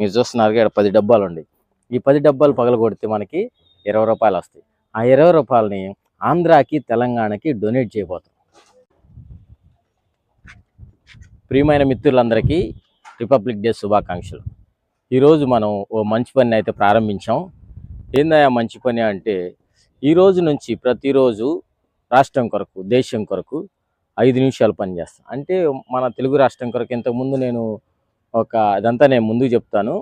మీరు చూస్తున్నారు ఇక్కడ పది డబ్బాలు ఉన్నాయి ఈ పది డబ్బాలు పగలగొడితే మనకి ఇరవై రూపాయలు వస్తాయి. ఆ ఇరవై రూపాయలని ఆంధ్రాకి తెలంగాణకి డొనేట్ చేయబోతాం ప్రియమైన మిత్రులందరికీ రిపబ్లిక్ డే శుభాకాంక్షలు. ఈరోజు మనం ఓ మంచి పని అయితే ప్రారంభించాం. ఏందయ్యా మంచి పని అంటే ఈ రోజు నుంచి ప్రతిరోజు రాష్ట్రం కొరకు దేశం కొరకు ఐదు నిమిషాలు పనిచేస్తాను అంటే మన తెలుగు రాష్ట్రం కొరకు ఇంతకుముందు నేను ఒక ఇదంతా నేను ముందుకు చెప్తాను.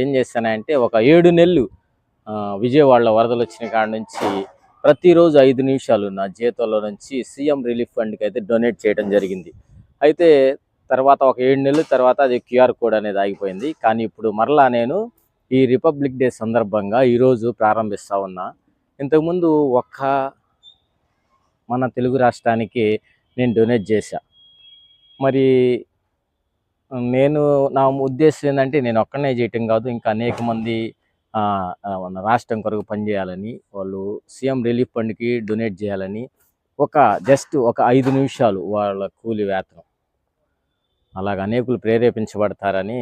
ఏం చేస్తానంటే ఒక ఏడు నెలలు విజయవాడలో వరదలు వచ్చిన కాడ నుంచి ప్రతిరోజు ఐదు నిమిషాలు నా జీతంలో నుంచి సీఎం రిలీఫ్ ఫండ్కి అయితే డొనేట్ చేయడం జరిగింది. అయితే తర్వాత ఒక ఏడు నెలల తర్వాత అది క్యూఆర్ కోడ్ అనేది ఆగిపోయింది. కానీ ఇప్పుడు మరలా నేను ఈ రిపబ్లిక్ డే సందర్భంగా ఈరోజు ప్రారంభిస్తా ఉన్నా. ఇంతకుముందు ఒక్క మన తెలుగు రాష్ట్రానికి నేను డొనేట్ చేశా. మరి నేను నా ఉద్దేశం ఏంటంటే నేను ఒక్కనే చేయటం కాదు ఇంకా అనేక మంది మన రాష్ట్రం కొరకు పనిచేయాలని వాళ్ళు సీఎం రిలీఫ్ ఫండ్కి డొనేట్ చేయాలని ఒక జస్ట్ ఒక ఐదు నిమిషాలు వాళ్ళ కూలి వేతనం. అలాగ అనేకులు ప్రేరేపించబడతారని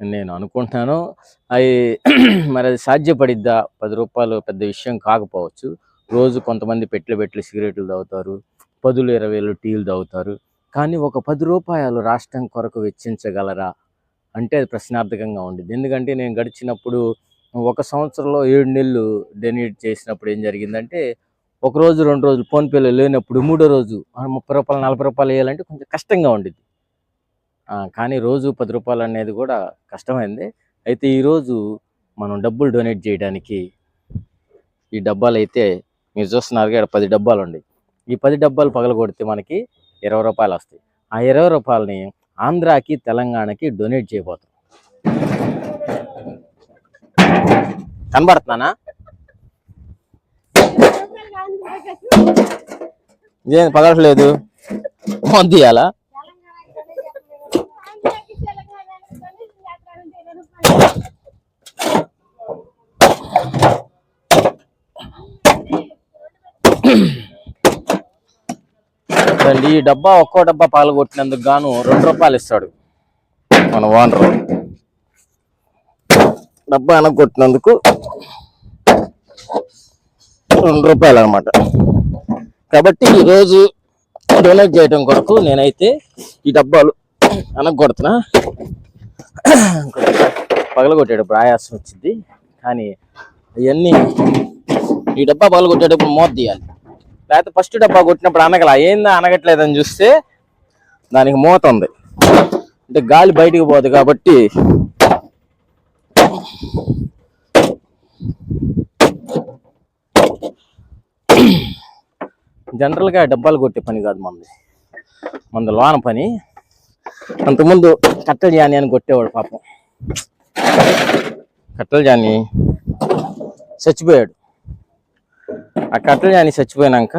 నేను అనుకుంటున్నాను. అవి మరి అది సాధ్యపడిద్దా? పది రూపాయలు పెద్ద విషయం కాకపోవచ్చు. రోజు కొంతమంది పెట్లు పెట్లు సిగరెట్లు తాగుతారు పదులు ఇరవైలు టీలు తాగుతారు. కానీ ఒక పది రూపాయలు రాష్ట్రం కొరకు వెచ్చించగలరా? అంటే అది ప్రశ్నార్థకంగా ఉండేది ఎందుకంటే నేను గడిచినప్పుడు ఒక సంవత్సరంలో ఏడు నెలలు డొనేట్ చేసినప్పుడు ఏం జరిగిందంటే ఒక రోజు రెండు రోజులు ఫోన్పేలో లేనప్పుడు మూడో రోజు ముప్పై రూపాయలు నలభై రూపాయలు వేయాలంటే కొంచెం కష్టంగా ఉండేది కానీ రోజు పది రూపాయలు అనేది కూడా కష్టమైంది. అయితే ఈరోజు మనం డబ్బులు డొనేట్ చేయడానికి ఈ డబ్బాలు అయితే మీరు చూస్తున్నారు ఇక్కడ పది డబ్బాలు ఉన్నాయి ఈ పది డబ్బాలు పగలగొడితే మనకి ఇరవై రూపాయలు వస్తాయి. ఆ ఇరవై రూపాయలని ఆంధ్రాకి తెలంగాణకి డొనేట్ చేయబోతాం కనబడుతున్నానా? ఇదేం పగలట్లేదు? మొద్దు తీయాలా? చూడండి ఈ డబ్బా ఒక్కో డబ్బా పగలగొట్టినందుకు గాను రెండు రూపాయలు ఇస్తాడు. మన ఓనర్ డబ్బా అనగొట్టినందుకు రెండు రూపాయలు అనమాట కాబట్టి ఈరోజు డొనేట్ చేయడం కొరకు నేనైతే ఈ డబ్బాలు అనగొడుతున్నా పగలగొట్టేటప్పుడు ఆయాసం వచ్చింది. కానీ అవన్నీ ఈ డబ్బా పగలగొట్టేటప్పుడు మోత తీయాలి. లేకపోతే ఫస్ట్ డబ్బా కొట్టినప్పుడు అనగల ఏందా అనగట్లేదని చూస్తే దానికి మూత ఉంది. అంటే గాలి బయటికి పోదు కాబట్టి జనరల్గా డబ్బాలు కొట్టే పని కాదు మంది మంది లోన పని. అంతకుముందు కట్టెల జాని అని కొట్టేవాడు పాపం. కట్టెల జాని చచ్చిపోయాడు. ఆ కట్టలు కానీ చచ్చిపోయినాక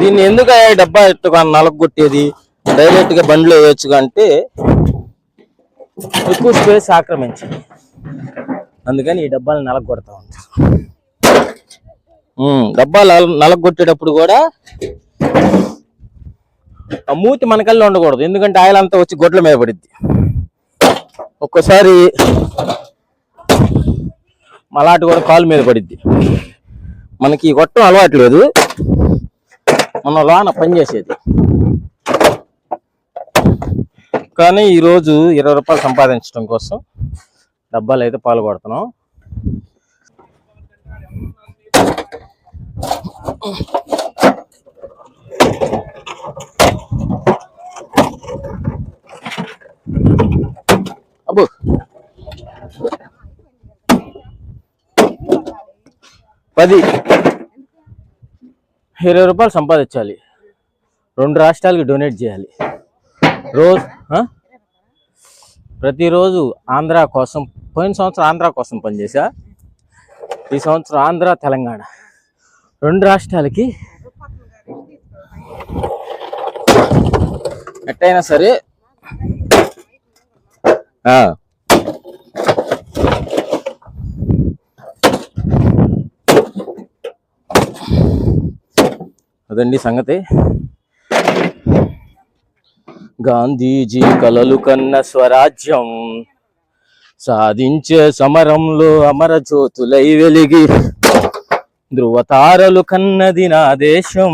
దీన్ని ఎందుకు డబ్బా ఎట్టుగా నలగొట్టేది డైరెక్ట్గా బండిలో వేయొచ్చుగా అంటే ఎక్కువ స్పేస్ ఆక్రమించింది. అందుకని ఈ డబ్బాలు నలగొడతా ఉంటారు డబ్బాలు నలగొట్టేటప్పుడు కూడా ఆ మూతి మనకల్లా ఉండకూడదు. ఎందుకంటే ఆయిల్ అంతా వచ్చి గొడ్ల మీద పడిద్ది. ఒక్కోసారి మలాటి కూడా కాలు మీద పడిద్ది. మనకి గొట్టం అలవాటు లేదు. మన లోన పనిచేసేది కానీ ఈరోజు ఇరవై రూపాయలు సంపాదించడం కోసం డబ్బాలు అయితే పాల్గొడుతున్నాం Oh. పది ఇరవై రూపాయలు సంపాదించాలి. రెండు రాష్ట్రాలకి డొనేట్ చేయాలి. రోజు ప్రతిరోజు ఆంధ్ర కోసం పోయిన సంవత్సరం ఆంధ్ర కోసం పనిచేసా ఈ సంవత్సరం ఆంధ్ర తెలంగాణ. రెండు రాష్ట్రాలకి ఎట్టయినా సరే అదండి సంగతి. గాంధీజీ కలలు కన్న స్వరాజ్యం సాధించే సమరంలో అమరజ్యోతులై వెలిగి ధృవతారలు కన్నది నా దేశం.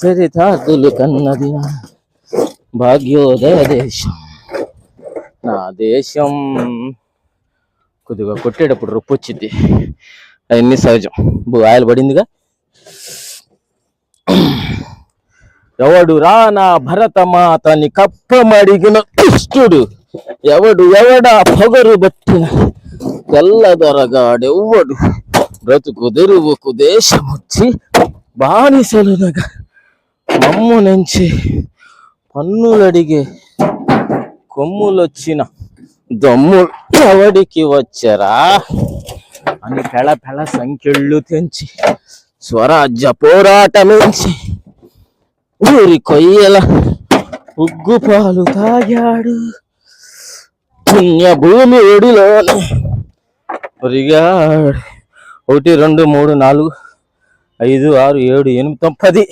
చరితార్థులు కన్నది నా భాగ్యోదయ దేశం. నా దేశం. కొద్దిగా కొట్టేటప్పుడు రొప్పు అవన్నీ సహజం. ఆయిల్ పడిందిగా. ఎవడు రా నా భరతమాతని కప్పమడిగిన దుష్టుడు. ఎవడు ఎవడా పొగరు బట్టిన తెల్లదొరగాడెవ్వడు బ్రతుకు తెరువుకు దేశముచ్చి బానిసలునగా మమ్ము నుంచి పన్నులడిగే కొమ్ములొచ్చిన దమ్ము ఎవడికి వచ్చరా? అని పెళ పెళ సంఖ్యళ్ళు తెంచి స్వరాజ్య పోరాటమించి ఊరి కొయ్యల ఉగ్గు పాలు తాగాడు. పుణ్యభూమి ఒడిలోనే ఒరిగాడు. ఒకటి రెండు మూడు నాలుగు ఐదు ఆరు ఏడు ఎనిమిది తొమ్మిది పది.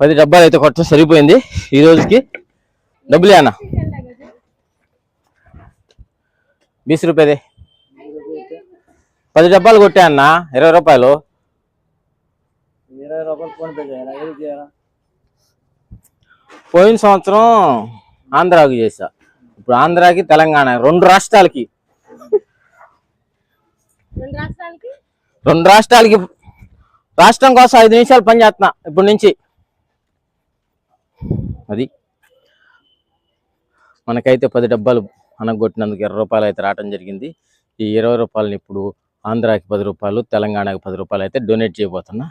పది డబ్బాలు అయితే కొట్టడం సరిపోయింది ఈ రోజుకి. డబ్బులే అన్న బీస్ రూపాయదే. పది డబ్బాలు కొట్టా అన్న ఇరవై రూపాయలు. ఇరవై రూపాయలు ఫోన్ పే చేయాలి? ఏది చేయాలా? పోయిన సంవత్సరం ఆంధ్రాకి చేశా. ఇప్పుడు ఆంధ్రాకి తెలంగాణ రెండు రాష్ట్రాలకి. రెండు రాష్ట్రాలకి? రెండు రాష్ట్రాలకి. రాష్ట్రం కోసం ఐదు నిమిషాలు పని చేస్తున్నా ఇప్పటి నుంచి. అది. మనకైతే పది డబ్బాలు అనగొట్టినందుకు ఇరవై రూపాయలు అయితే రావడం జరిగింది. ఈ ఇరవై రూపాయలని ఇప్పుడు ఆంధ్రాకి పది రూపాయలు తెలంగాణకి పది రూపాయలు అయితే డొనేట్ చేయబోతున్నా.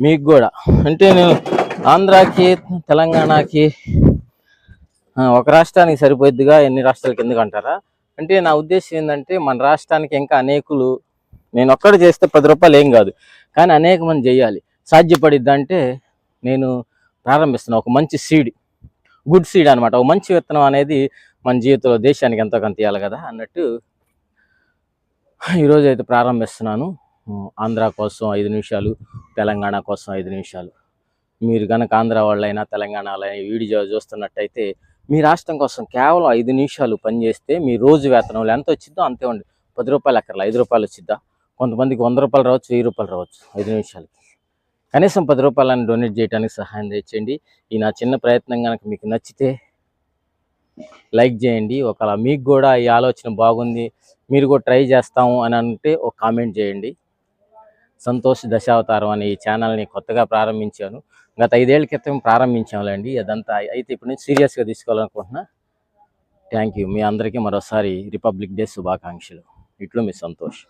మీకు కూడా. అంటే నేను ఆంధ్రాకి తెలంగాణకి ఒక రాష్ట్రానికి సరిపోయిద్దిగా ఎన్ని రాష్ట్రాలకి ఎందుకు అంటారా? అంటే నా ఉద్దేశం ఏంటంటే మన రాష్ట్రానికి ఇంకా అనేకులు నేను ఒక్కడు చేస్తే పది రూపాయలు ఏం కాదు. కానీ అనేక మంది చేయాలి. సాధ్యపడిద్ది అంటే నేను ప్రారంభిస్తున్నా ఒక మంచి సీడ్ గుడ్ సీడ్ అనమాట ఒక మంచి విత్తనం అనేది మన జీవితంలో దేశానికి ఎంతో కొంత ఇవ్వాలి కదా అన్నట్టు ఈరోజు అయితే ప్రారంభిస్తున్నాను. ఆంధ్ర కోసం ఐదు నిమిషాలు తెలంగాణ కోసం ఐదు నిమిషాలు. మీరు కనుక ఆంధ్ర వాళ్ళైనా తెలంగాణ వాళ్ళైనా వీడియో చూస్తున్నట్టయితే మీ రాష్ట్రం కోసం కేవలం ఐదు నిమిషాలు పనిచేస్తే మీ రోజు వేతనంలో ఎంత వచ్చిందో అంతే ఉండి పది రూపాయలు అక్కర్లా ఐదు రూపాయలు వచ్చిద్దా? కొంతమందికి వంద రూపాయలు రావచ్చు వెయ్యి రూపాయలు రావచ్చు ఐదు నిమిషాలకి. కనీసం పది రూపాయలను డొనేట్ చేయడానికి సహాయం చేయండి ఈ నా చిన్న ప్రయత్నం కనుక మీకు నచ్చితే లైక్ చేయండి. ఒకవేళ మీకు కూడా ఈ ఆలోచన బాగుంది మీరు కూడా ట్రై చేస్తాము అని అంటే ఒక కామెంట్ చేయండి. సంతోష్ దశావతారం అనే ఈ ఛానల్ని కొత్తగా ప్రారంభించాను. గత ఐదేళ్ళ క్రితం ప్రారంభించాములేండి అదంతా అయితే ఇప్పుడు నేను సీరియస్గా తీసుకోవాలనుకుంటున్నా. Thank you. మీ అందరికీ మరోసారి రిపబ్లిక్ డే శుభాకాంక్షలు. ఇట్లు మీ సంతోష్.